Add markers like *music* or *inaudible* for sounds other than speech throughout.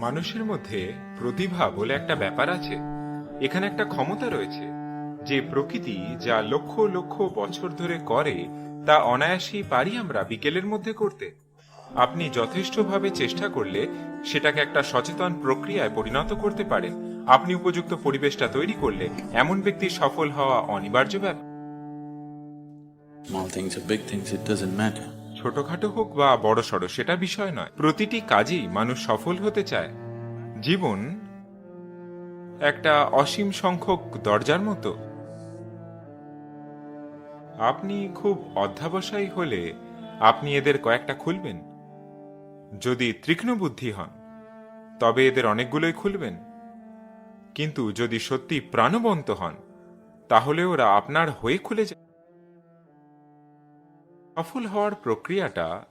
মানুষের মধ্যে প্রতিভা বলে একটা ব্যাপার আছে। এখানে একটা ক্ষমতা রয়েছে যে প্রকৃতি যা লক্ষ লক্ষ বছর ধরে করে তা অনায়াসেই পারি আমরা বিকেলের মধ্যে করতে। আপনি যথেষ্টভাবে চেষ্টা করলে সেটাকে একটা সচেতন প্রক্রিয়ায় পরিণত করতে পারেন। আপনি উপযুক্ত পরিবেশটা তৈরি করলে এমন ব্যক্তি সফল হওয়া অনিবার্য ব্যাপার। Small things or big things, it doesn't matter. ছোটখাটো হোক বা বড় সড়ো, সেটা বিষয় নয়। প্রতিটি কাজেই মানুষ সফল হতে চায়। জীবন একটা অসীম সংখ্যক দরজার মতো। আপনি খুব অধ্যাবসায়ী হলে আপনি এদের কয়েকটা খুলবেন। যদি তীক্ষ্ণ বুদ্ধি হন, তবে এদের অনেকগুলোই খুলবেন। কিন্তু যদি সত্যি প্রাণবন্ত হন, তাহলে ওরা আপনার হয়ে খুলে যায়। সফল হওয়ার প্রক্রিয়াটা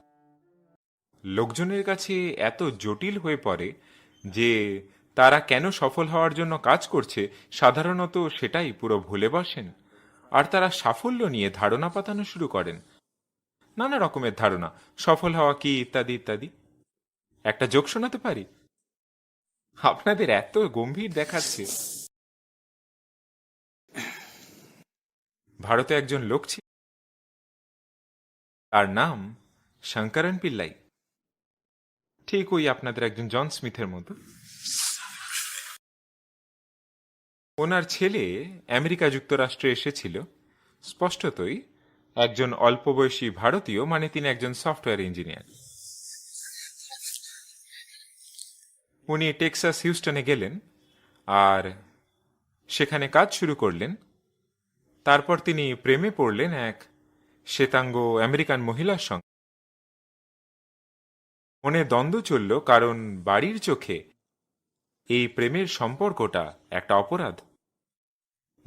লোকজনের কাছে এত জটিল হয়ে পড়ে যে তারা কেন সফল হওয়ার জন্য কাজ করছে, সাধারণত সেটাই পুরো ভুলে বসেন। আর তারা সাফল্য নিয়ে ধারণা পাতানো শুরু করেন। নানা রকমের ধারণা, সফল হওয়া কি ইত্যাদি ইত্যাদি। একটা যোগ শোনাতে পারি? আপনাদের এত গম্ভীর দেখাচ্ছে। ভারতে একজন লোক ছিল তার নাম শঙ্করন পিল্লাই। ঠিক ওই আপনাদের একজন জন স্মিথের মতো। ওনার ছেলে আমেরিকা যুক্তরাষ্ট্রে এসেছিল। স্পষ্টতই একজন অল্প বয়সী ভারতীয় মানে তিনি একজন সফটওয়্যার ইঞ্জিনিয়ার। উনি টেক্সাস হিউস্টনে গেলেন আর সেখানে কাজ শুরু করলেন। তারপর তিনি প্রেমে পড়লেন এক শ্বেতাঙ্গ আমেরিকান মহিলার সঙ্গে। মনে দ্বন্দ্ব চলল কারণ বাড়ির চোখে এই প্রেমের সম্পর্কটা একটা অপরাধ।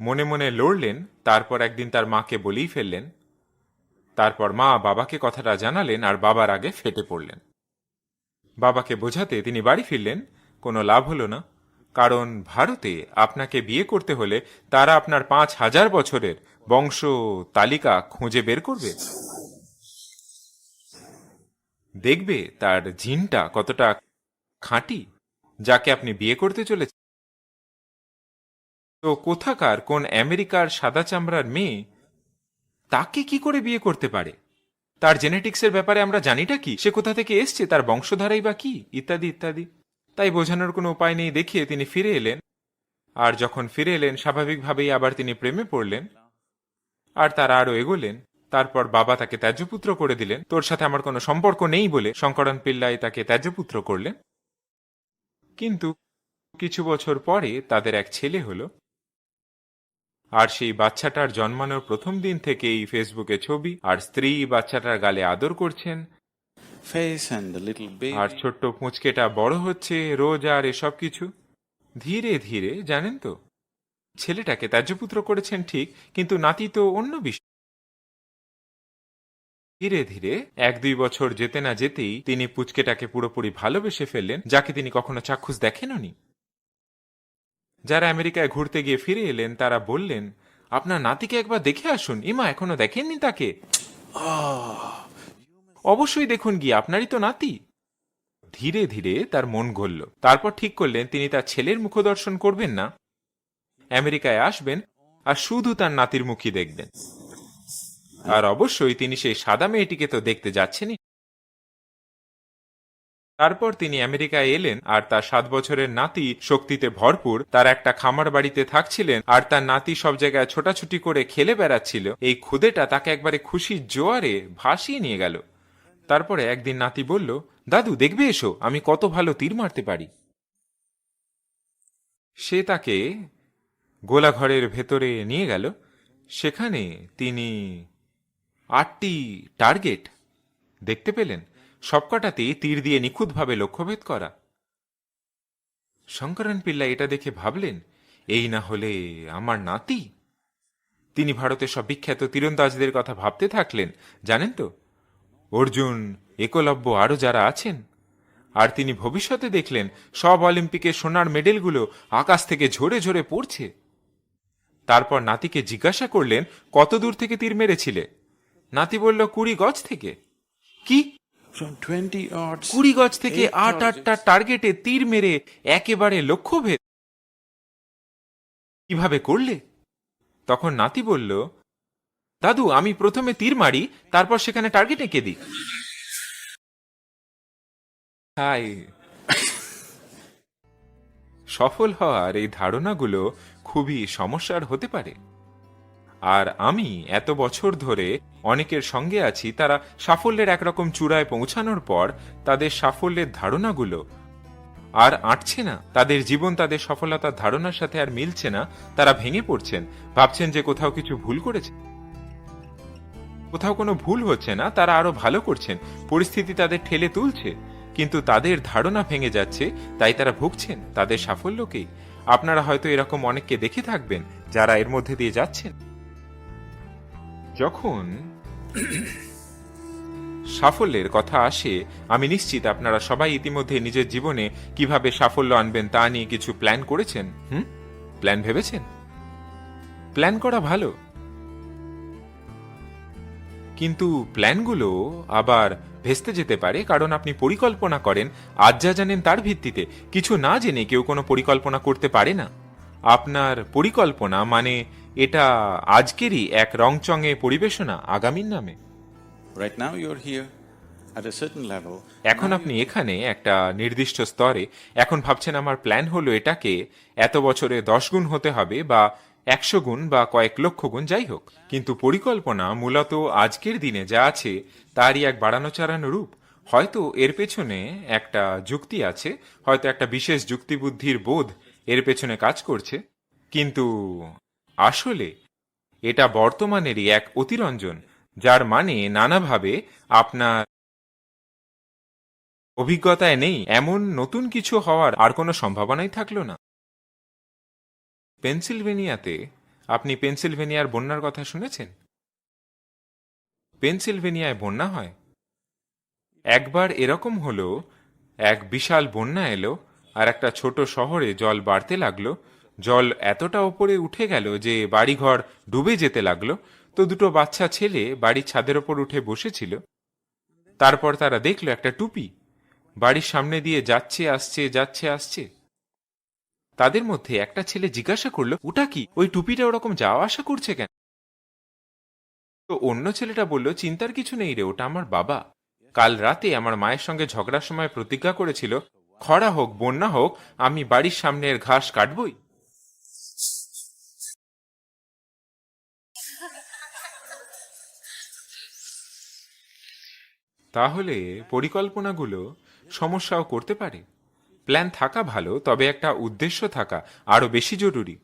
মনে মনে লড়লেন, তারপর একদিন তার মাকে বলেই ফেললেন। তারপর মা বাবাকে কথাটা জানালেন আর বাবার আগে ফেটে পড়লেন। বাবাকে বোঝাতে তিনি বাড়ি ফিরলেন, কোনো লাভ হলো না। কারণ ভারতে আপনাকে বিয়ে করতে হলে তারা আপনার পাঁচ হাজার বছরের বংশ তালিকা খুঁজে বের করবে? দেখবে তার জিনটা কতটা খাঁটি, যাকে আপনি বিয়ে করতে চলেছেন। তো কোথাকার কোন আমেরিকার সাদা চামড়ার মেয়ে তাকে কি করে বিয়ে করতে পারে? তার জেনেটিক্সের ব্যাপারে আমরা জানিটা কি? সে কোথা থেকে এসছে? তার বংশধারাই বা কি? ইত্যাদি ইত্যাদি। তাই বোঝানোর কোনো উপায় নেই, দেখিয়ে তিনি ফিরে এলেন। আর যখন ফিরে এলেন, স্বাভাবিকভাবেই আবার তিনি প্রেমে পড়লেন। আর তারা আরও এগোলেন তারপর বাবা তাকে ত্যায্যপুত্র করে দিলেন। তোর সাথে আমার কোনো সম্পর্ক নেই বলে শঙ্করন পিল্লাই তাকে ত্যায্যপুত্র করলেন। কিন্তু কিছু বছর পরে তাদের এক ছেলে হলো। আর সেই বাচ্চাটার জন্মানোর প্রথম দিন থেকেই ফেসবুকে ছবি আর স্ত্রী বাচ্চাটার গালে আদর করছেন. আর ছোট্ট পুঁচকেটা বড় হচ্ছে রোজ আর এসব কিছু। ধীরে ধীরে জানেন তো ছেলেটাকে ত্যায্যপুত্র করেছেন ঠিক, কিন্তু নাতি তো অন্য বিষয় ধীরে ধীরে এক দুই বছর যেতে না যেতেই তিনি পুচকেটাকে পুরোপুরি ভালোবেসে ফেললেন, যাকে তিনি কখনো চাক্ষুষ দেখেননি। যারা আমেরিকায় ঘুরতে গিয়ে ফিরে এলেন, তারা বললেন, আপনার নাতিকে একবার দেখে আসুন। ইমা, এখনও দেখেননি তাকে? অবশ্যই দেখুন গিয়ে, আপনারই তো নাতি। ধীরে ধীরে তার মন গলল তারপর ঠিক করলেন, তিনি তার ছেলের মুখদর্শন করবেন না। আমেরিকায় আসবেন আর শুধু তার নাতির মুখই দেখবেন। আর অবশ্যই তিনি সেই সাদা মেয়েটিকে তো দেখতে যাচ্ছেনই। তারপর তিনি আমেরিকায় এলেন আর তার সাত বছরের নাতি শক্তিতে ভরপুর তার একটা খামার বাড়িতে থাকছিলেন আর তার নাতি সব জায়গায় ছোটাছুটি করে খেলে বেড়াচ্ছিল। এই খুদেটা তাকে একবারে খুশির জোয়ারে ভাসিয়ে নিয়ে গেল। তারপরে একদিন নাতি বলল, দাদু, দেখবে এসো, আমি কত ভালো তীর মারতে পারি। সে তাকে গোলাঘরের ভেতরে নিয়ে গেল। সেখানে তিনি আটটি টার্গেট দেখতে পেলেন। সবকটাতেই তীর দিয়ে নিখুঁতভাবে লক্ষ্যভেদ করা। শঙ্করন পিল্লা এটা দেখে ভাবলেন, এই না হলে আমার নাতি? তিনি ভারতের সব বিখ্যাত তীরন্দাজদের কথা ভাবতে থাকলেন, জানেন তো? অর্জুন, একলব্য আরও যারা আছেন। আর তিনি ভবিষ্যতে দেখলেন, সব অলিম্পিকে সোনার মেডেলগুলো আকাশ থেকে ঝরে ঝরে পড়ছে। তারপর নাতিকে জিজ্ঞাসা করলেন কত দূর থেকে তীর মেরেছিলে? নাতি বলল কুড়ি গজ থেকে। কি? কুড়ি গজ থেকে আট আটটা টার্গেটে তীর মেরে একেবারে লক্ষ্যভেদ কীভাবে করলে? তখন নাতি বলল দাদু আমি প্রথমে তীর মারি তারপর সেখানে টার্গেট এঁকে দিই হাই সফল হওয়ার এই ধারণাগুলো খুবই সমস্যার হতে পারে। আর আমি এত বছর ধরে অনেকের সঙ্গে আছি, তারা সাফল্যের একরকম চূড়ায় পৌঁছানোর পর তাদের সাফল্যের ধারণাগুলো আর আঁটছে না। তাদের জীবন, তাদের সফলতার ধারণার সাথে আর মিলছে না। তারা ভেঙে পড়ছেন। ভাবছেন যে কোথাও কিছু ভুল করেছে। কোথাও কোনো ভুল হচ্ছে না। তারা আরও ভালো করছেন। পরিস্থিতি তাদের ঠেলে তুলছে। কিন্তু তাদের ধারণা ভেঙে যাচ্ছে, তাই তারা ভুগছেন, তাদের সাফল্যকেই আপনারা হয়তো এরকম অনেককে দেখে থাকবেন, যারা এর মধ্যে দিয়ে যাচ্ছেন। যখন সাফল্যের কথা আসে, আমি নিশ্চিত আপনারা সবাই ইতিমধ্যে নিজের জীবনে কীভাবে সাফল্য আনবেন তা নিয়ে কিছু প্ল্যান করেছেন। হুম? প্ল্যান ভেবেছেন? প্ল্যান করা ভালো। কিন্তু প্ল্যানগুলো আবার ভেস্তে যেতে পারে কারণ আপনি পরিকল্পনা করেন আজ যা জানেন তার ভিত্তিতে। কিছু না জেনে কেউ কোনো পরিকল্পনা করতে পারে না। আপনার পরিকল্পনা মানে এটা আজকেরই এক রংচঙে পরিবেশনা আগামীর নামে। A certain level. এখন আপনি এখানে একটা নির্দিষ্ট স্তরে। এখন ভাবছেন আমার প্ল্যান হলো এটাকে এত বছরে দশ গুণ হতে হবে বা একশো গুণ বা কয়েক লক্ষ গুণ যাই হোক। কিন্তু পরিকল্পনা মূলত আজকের দিনে যা আছে, তারই এক বাড়ানো চাড়ানো রূপ। হয়তো এর পেছনে একটা যুক্তি আছে, হয়তো একটা বিশেষ যুক্তিবুদ্ধির বোধ এর পেছনে কাজ করছে। কিন্তু আসলে এটা বর্তমানেরই এক অতিরঞ্জন, যার মানে নানাভাবে আপনার অভিজ্ঞতায় নেই, এমন নতুন কিছু হওয়ার আর কোনো সম্ভাবনাই থাকল না। পেনসিলভেনিয়াতে আপনি পেনসিলভেনিয়ার বন্যার কথা শুনেছেন? পেনসিলভেনিয়ায় বন্যা হয়? একবার এরকম হলো, এক বিশাল বন্যা এলো আর একটা ছোট শহরে জল বাড়তে লাগল। জল এতটা ওপরে উঠে গেল যে বাড়িঘর ডুবে যেতে লাগল। তো দুটো বাচ্চা ছেলে বাড়ির ছাদের ওপর উঠে বসেছিল। তারপর তারা দেখল একটা টুপি। বাড়ির সামনে দিয়ে যাচ্ছে, আসছে যাচ্ছে, আসছে। তাদের মধ্যে একটা ছেলে জিজ্ঞাসা করল, ওটা কি? ওই টুপিটা ওরকম যাওয়া আসা করছে কেন? তো অন্য ছেলেটা বলল, চিন্তার কিছু নেই রে, ওটা আমার বাবা। কাল রাতে আমার মায়ের সঙ্গে ঝগড়ার সময় প্রতিজ্ঞা করেছিল, খরা হোক, বন্যা হোক, আমি বাড়ির সামনের ঘাস কাটবই। তাহলে পরিকল্পনাগুলো সমস্যাও করতে পারে। প্ল্যান থাকা ভালো, তবে একটা উদ্দেশ্য থাকা আরও বেশি জরুরি।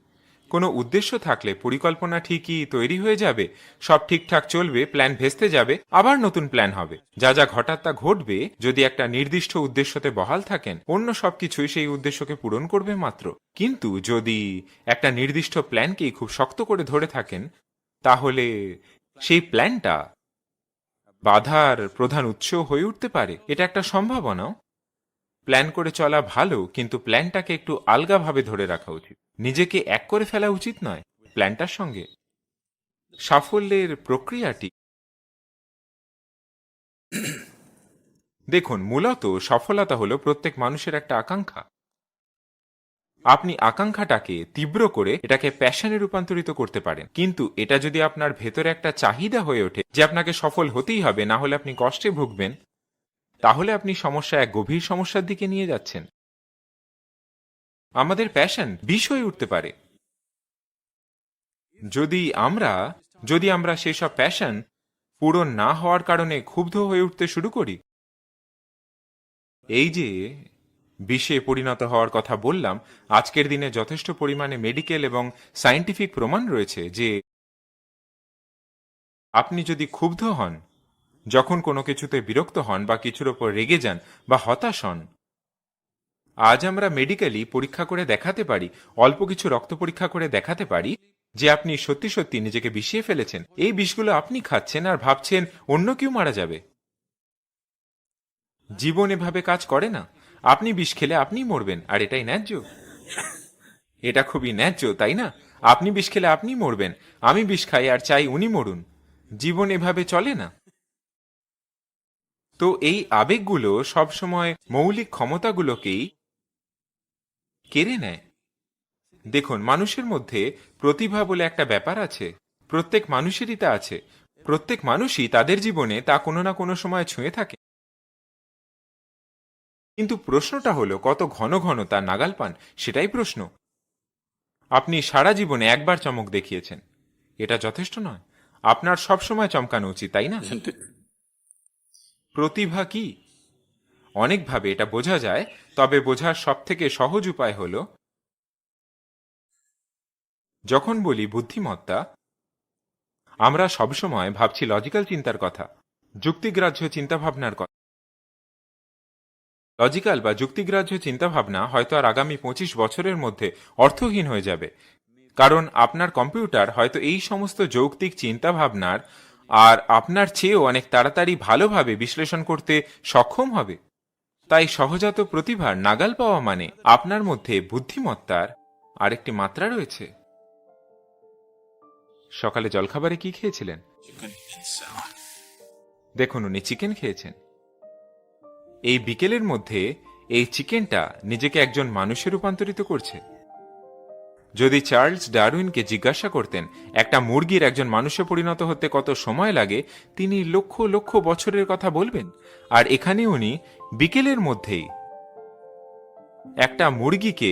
কোনো উদ্দেশ্য থাকলে পরিকল্পনা ঠিকই তৈরি হয়ে যাবে, সব ঠিকঠাক চলবে প্ল্যান ভেস্তে যাবে, আবার নতুন প্ল্যান হবে। যা যা ঘটার তা ঘটবে, যদি একটা নির্দিষ্ট উদ্দেশ্যতে বহাল থাকেন, অন্য সব কিছুই সেই উদ্দেশ্যকে পূরণ করবে মাত্র। কিন্তু যদি একটা নির্দিষ্ট প্ল্যানকেই খুব শক্ত করে ধরে থাকেন, তাহলে সেই প্ল্যানটা বাধার প্রধান উৎস হয়ে উঠতে পারে। এটা একটা সম্ভাবনাও। প্ল্যান করে চলা ভালো, কিন্তু প্ল্যানটাকে একটু আলগাভাবে ধরে রাখা উচিত। নিজেকে এক করে ফেলা উচিত নয় প্ল্যানটার সঙ্গে। সাফল্যের প্রক্রিয়াটি। দেখুন, মূলত সফলতা হলো প্রত্যেক মানুষের একটা আকাঙ্ক্ষা। আপনি আকাঙ্ক্ষাটাকে তীব্র করে এটাকে প্যাশনে রূপান্তরিত করতে পারেন। কিন্তু এটা যদি আপনার ভেতরে একটা চাহিদা হয়ে ওঠে যে আপনাকে সফল হতেই হবে, না হলে আপনি কষ্টে ভুগবেন তাহলে আপনি সমস্যা এক গভীর সমস্যার দিকে নিয়ে যাচ্ছেন। আমাদের প্যাশন বিষ হয়ে উঠতে পারে। যদি আমরা যদি আমরা সেসব প্যাশন পূরণ না হওয়ার কারণে ক্ষুব্ধ হয়ে উঠতে শুরু করি। এই যে, বিষে পরিণত হওয়ার কথা বললাম, আজকের দিনে যথেষ্ট পরিমাণে মেডিকেল এবং সায়েন্টিফিক প্রমাণ রয়েছে যে, আপনি যদি ক্ষুব্ধ হন যখন কোনো কিছুতে বিরক্ত হন বা কিছুর ওপর রেগে যান বা হতাশ হন। আজ আমরা মেডিকেলি পরীক্ষা করে দেখাতে পারি, অল্প কিছু রক্ত পরীক্ষা করে দেখাতে পারি যে আপনি সত্যি সত্যি নিজেকে বিষিয়ে ফেলেছেন। এই বিষগুলো আপনি খাচ্ছেন আর ভাবছেন অন্য কেউ মারা যাবে। জীবন এভাবে কাজ করে না। আপনি বিষ খেলে আপনি মরবেন, আর এটাই ন্যায্য। এটা খুবই ন্যায্য, তাই না? আপনি বিষ খেলে আপনি মরবেন, আমি বিষ খাই আর চাই উনি মরুন। জীবন এভাবে চলে না। তো এই আবেগগুলো সবসময় মৌলিক ক্ষমতাগুলোকেই কেড়ে নেয়। দেখুন, মানুষের মধ্যে প্রতিভা বলে একটা ব্যাপার আছে। প্রত্যেক মানুষেরই তা আছে। প্রত্যেক মানুষই তাদের জীবনে তা কোনো না কোনো সময় ছুঁয়ে থাকে। কিন্তু প্রশ্নটা হলো, কত ঘন ঘন তা নাগাল পান? সেটাই প্রশ্ন। আপনি সারা জীবনে একবার চমক দেখিয়েছেন। এটা যথেষ্ট নয়। আপনার সবসময় চমকানো উচিত, তাই না? *laughs* প্রতিভা কি? অনেকভাবে এটা বোঝা যায়, তবে বোঝার সব থেকে সহজ উপায় হল, যখন বলি বুদ্ধিমত্তা, আমরা সবসময় ভাবছি লজিক্যাল চিন্তার কথা, যুক্তিগ্রাহ্য চিন্তাভাবনার কথা। লজিক্যাল বা যুক্তিগ্রাহ্য চিন্তাভাবনা হয়তো আর আগামী পঁচিশ বছরের মধ্যে অর্থহীন হয়ে যাবে, কারণ আপনার কম্পিউটার হয়তো এই সমস্ত যৌক্তিক চিন্তাভাবনার আর আপনার চেয়েও অনেক তাড়াতাড়ি ভালোভাবে বিশ্লেষণ করতে সক্ষম হবে। তাই সহজাত প্রতিভার নাগাল পাওয়া মানে আপনার মধ্যে বুদ্ধিমত্তার আরেকটি মাত্রা রয়েছে। সকালে জলখাবারে কি খেয়েছিলেন. দেখুন উনি চিকেন খেয়েছেন। এই বিকেলের মধ্যে এই চিকেনটা নিজেকে একজন মানুষে রূপান্তরিত করছে। যদি চার্লস ডারউইনকে জিজ্ঞাসা করতেন, একটা মুরগির একজন মানুষে পরিণত হতে কত সময় লাগে, তিনি লক্ষ লক্ষ বছরের কথা বলবেন। আর এখানে উনি বিকেলের মধ্যেই একটা মুরগিকে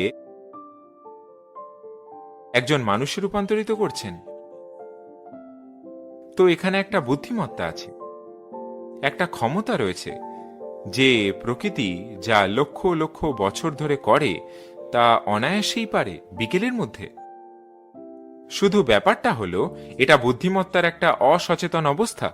একজন মানুষে রূপান্তরিত করছেন। তো এখানে একটা বুদ্ধিমত্তা আছে, একটা ক্ষমতা রয়েছে, যে প্রকৃতি যা লক্ষ লক্ষ বছর ধরে করে তা অনায়াসেই পারে বিকেলের মধ্যে। শুধু ব্যাপারটা হলো, এটা বুদ্ধিমত্তার একটা অসচেতন অবস্থা।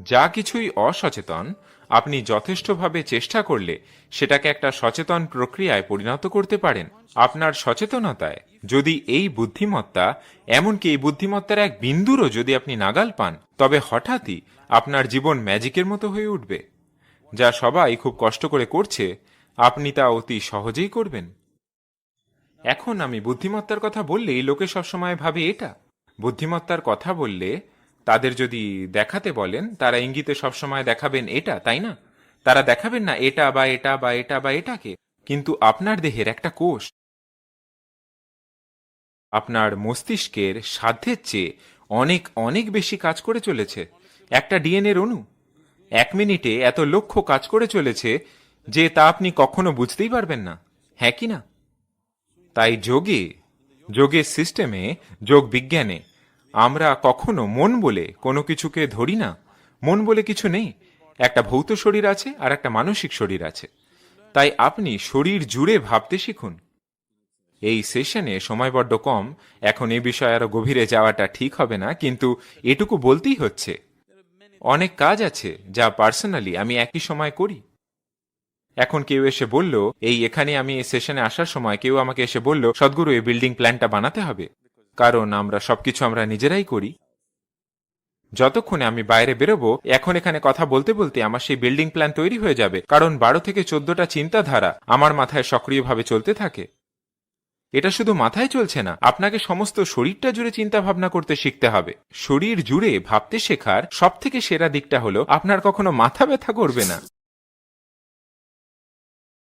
যা কিছুই অসচেতন, আপনি যথেষ্টভাবে চেষ্টা করলে সেটাকে একটা সচেতন প্রক্রিয়ায় পরিণত করতে পারেন। আপনার সচেতনতায় যদি এই বুদ্ধিমত্তা, এমনকি এই বুদ্ধিমত্তার এক বিন্দুরও যদি আপনি নাগাল পান, তবে হঠাৎই আপনার জীবন ম্যাজিকের মতো হয়ে উঠবে। যা সবাই খুব কষ্ট করে করছে আপনি তা অতি সহজেই করবেন। এখন আমি বুদ্ধিমত্তার কথা বললেই লোকে সবসময় ভাবে এটা। বুদ্ধিমত্তার কথা বললে তাদের যদি দেখাতে বলেন, তারা ইঙ্গিতে সবসময় দেখাবেন এটা, তাই না? তারা দেখাবেন না এটা বা এটা বা এটা বা এটাকে, কিন্তু আপনার দেহের একটা কোষ। আপনার মস্তিষ্কের সাধ্যের চেয়ে অনেক অনেক বেশি কাজ করে চলেছে। একটা ডিএনএর অণু এক মিনিটে এত লক্ষ্য কাজ করে চলেছে যে তা আপনি কখনো বুঝতেই পারবেন না হ্যাঁ কি না? তাই যোগে, যোগের সিস্টেমে যোগ বিজ্ঞানে, আমরা কখনো মন বলে কোনো কিছুকে ধরি না। মন বলে কিছু নেই, একটা ভৌত শরীর আছে আর একটা মানসিক শরীর আছে। তাই আপনি শরীর জুড়ে ভাবতে শিখুন। এই সেশনে সময় বড্ড কম, এখন এ বিষয়ে আরও গভীরে যাওয়াটা ঠিক হবে না, কিন্তু এটুকু বলতেই হচ্ছে। অনেক কাজ আছে যা পার্সোনালি আমি একই সময় করি। এখন কেউ এসে বলল, এই এখানে আমি এই সেশনে আসার সময় কেউ আমাকে এসে বলল, সদ্গুরু, এই বিল্ডিং প্ল্যানটা বানাতে হবে। কারণ আমরা সবকিছু আমরা নিজেরাই করি। যতক্ষণে আমি বাইরে বেরোবো, এখন এখানে কথা বলতে বলতে আমার সেই বিল্ডিং প্ল্যান তৈরি হয়ে যাবে। কারণ বারো থেকে চোদ্দটা চিন্তাধারা আমার মাথায় সক্রিয়ভাবে চলতে থাকে। এটা শুধু মাথায় চলছে না, আপনাকে সমস্ত শরীরটা জুড়ে চিন্তা ভাবনা করতে শিখতে হবে। শরীর জুড়ে ভাবতে শেখার সব থেকে সেরা দিকটা হলো, আপনার কখনো মাথা ব্যথা করবে না।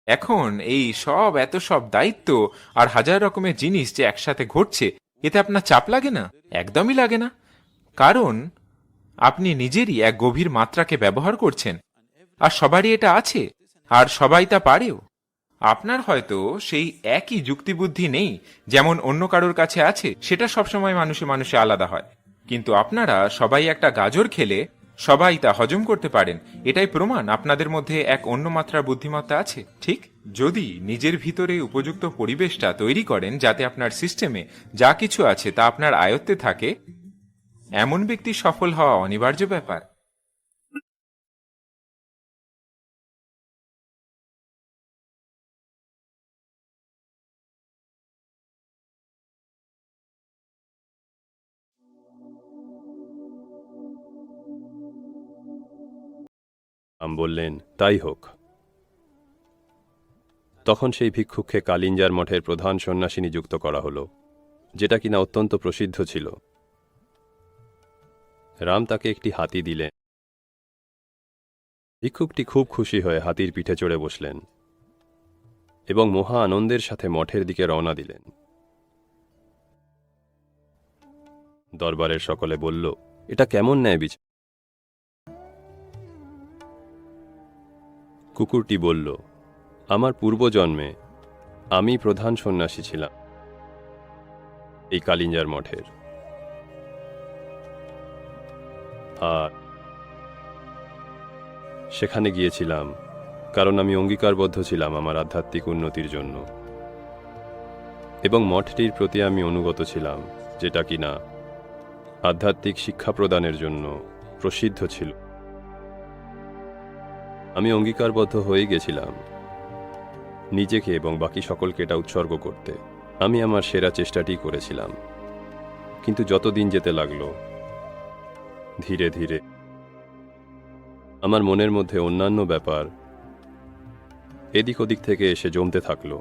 এখন এই সব এত সব দায়িত্ব আর হাজার রকমের জিনিস যে একসাথে ঘটছে, এতে আপনার চাপ লাগে না? একদমই লাগে না। কারণ, আপনি নিজেরই এক গভীর মাত্রাকে ব্যবহার করছেন, আর সবারই এটা আছে, আর সবাই তা পারেও। আপনার হয়তো সেই একই যুক্তিবুদ্ধি নেই যেমন অন্য কারোর কাছে আছে, সেটা সবসময় মানুষে মানুষে আলাদা হয়। কিন্তু আপনারা সবাই একটা গাজর খেলে সবাই তা হজম করতে পারেন। এটাই প্রমাণ আপনাদের মধ্যে এক অন্য মাত্রার বুদ্ধিমত্তা আছে, ঠিক? যদি নিজের ভিতরে উপযুক্ত পরিবেশটা তৈরি করেন যাতে আপনার সিস্টেমে যা কিছু আছে তা আপনার আয়ত্তে থাকে, এমন ব্যক্তি সফল হওয়া অনিবার্য ব্যাপার। রাম বললেন, তাই হোক। তখন সেই ভিক্ষুককে কালিঞ্জার মঠের প্রধান সন্ন্যাসী নিযুক্ত করা হলো, যেটা কিনা অত্যন্ত প্রসিদ্ধ ছিল। রাম তাকে একটি হাতি দিলেন। ভিক্ষুকটি খুব খুশি হয়ে হাতির পিঠে চড়ে বসলেন এবং মহা আনন্দের সাথে মঠের দিকে রওনা দিলেন। দরবারের সকলে বলল, এটা কেমন ন্যায় বিচার কুকুরটি বলল, আমার পূর্বজন্মে আমি প্রধান সন্ন্যাসী ছিলাম এই কালিঞ্জার মঠের। আর সেখানে গিয়েছিলাম কারণ আমি অঙ্গীকারবদ্ধ ছিলাম আমার আধ্যাত্মিক উন্নতির জন্য। এবং মঠটির প্রতি আমি অনুগত ছিলাম, যেটা কিনা আধ্যাত্মিক শিক্ষা প্রদানের জন্য প্রসিদ্ধ ছিল। আমি অঙ্গীকারবদ্ধ হয়ে গেছিলাম। নিজেকে এবং বাকি সকলকে এটা উৎসর্গ করতে আমি আমার সেরা চেষ্টাটি করেছিলাম। কিন্তু যতদিন যেতে লাগল, ধীরে ধীরে আমার মনের মধ্যে অন্যান্য ব্যাপার এদিক ওদিক থেকে এসে জমতে থাকল।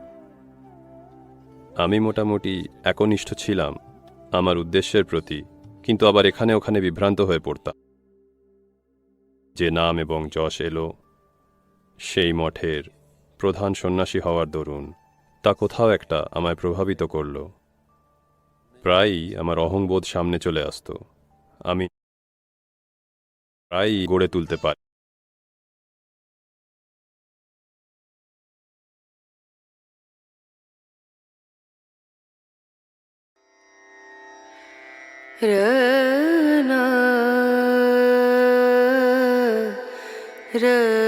আমি মোটামুটি একনিষ্ঠ ছিলাম আমার উদ্দেশ্যের প্রতি, কিন্তু আবার এখানে ওখানে বিভ্রান্ত হয়ে পড়তাম। যে নাম এবং যশ এলো সেই মঠের প্রধান সন্ন্যাসী হওয়ার দরুন তা কোথাও একটা আমায় প্রভাবিত করল প্রায়ই আমার অহংবোধ সামনে চলে আসতো আমি প্রায়ই গড়ে তুলতে পারি Rana, Rana.